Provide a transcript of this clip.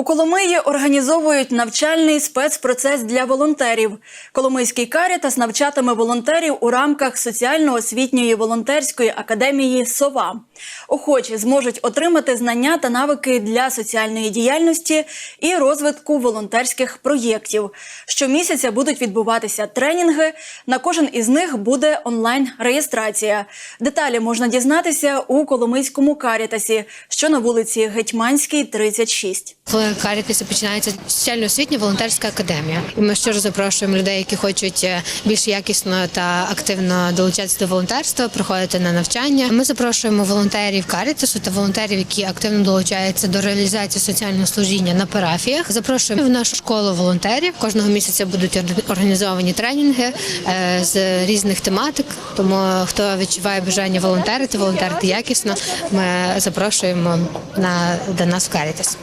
У Коломиї організовують навчальний спецпроцес для волонтерів. Коломийський карітас навчатиме волонтерів у рамках соціально-освітньої волонтерської академії Сова. Охочі зможуть отримати знання та навики для соціальної діяльності і розвитку волонтерських проєктів. Щомісяця будуть відбуватися тренінги. На кожен із них буде онлайн-реєстрація. Деталі можна дізнатися у Коломийському карітасі, що на вулиці Гетьманській, 36. В Карітасі починається соціально-освітня волонтерська академія. І ми щиро запрошуємо людей, які хочуть е, більш якісно та активно долучатися до волонтерства, приходити на навчання. Ми запрошуємо волонтерів Карітасу та волонтерів, які активно долучаються до реалізації соціального служіння на парафіях. Запрошуємо в нашу школу волонтерів. Кожного місяця будуть організовані тренінги е, з різних тематик. Тому хто відчуває бажання волонтерити, волонтерити якісно, ми запрошуємо на до нас в Карітас.